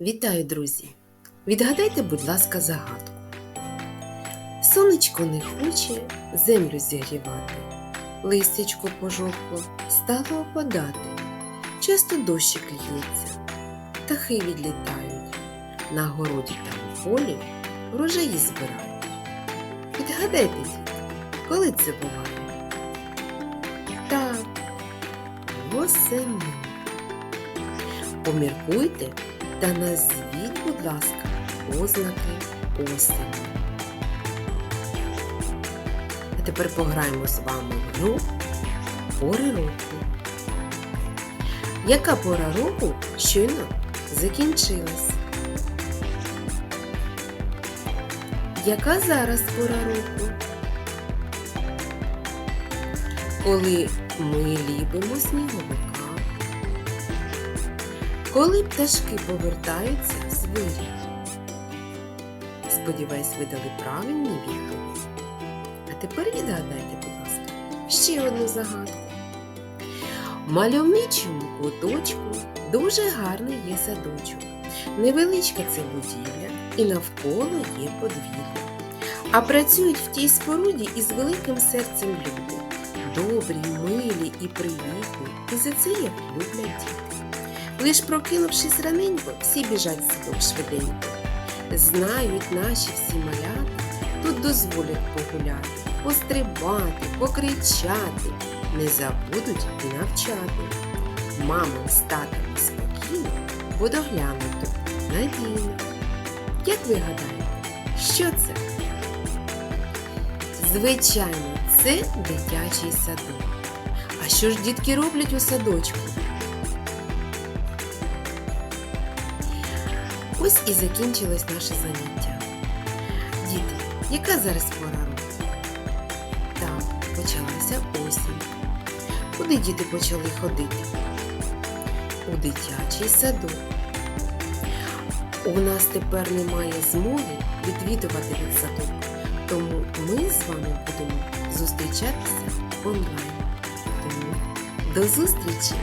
Вітаю, друзі! Відгадайте, будь ласка, загадку. Сонечко не хоче землю зігрівати, листячко пожовкло стало опадати, часто дощик льється, птахи відлітають, на городі та у полі врожаї збирають. Відгадайте, коли це буває? Так, восени. Поміркуйте та назвіть, будь ласка, ознаки осені. А тепер пограємо з вами в гру пори року. Яка пора року щойно закінчилась? Яка зараз пора року? Коли ми ліпимо сніговика? Коли пташки повертаються з вирій? Сподіваюсь, ви дали правильні відповіді. А тепер відгадайте, будь ласка, ще одну загадку. Мальовничому куточку дуже гарний є садочок. Невеличка це будівля і навколо є подвір'я. А працюють в тій споруді із великим серцем люди. Добрі, милі і привітні, і за це їх люблять діти. Лиш прокинувшись раненько, всі біжать садок швиденько. Знають наші всі малята, тут дозволять погуляти, пострибати, покричати, не забудуть навчати. Мамам з татами спокійно, бо доглянуто надійно. Як ви гадаєте, що це? Звичайно, це дитячий садок. А що ж дітки роблять у садочку? Ось і закінчилось наше заняття. Діти, яка зараз пора року? Так, почалася осінь. Куди діти почали ходити? У дитячий садок. У нас тепер немає змоги відвідувати дитсадок, тому ми з вами будемо зустрічатися онлайн. Тому до зустрічі!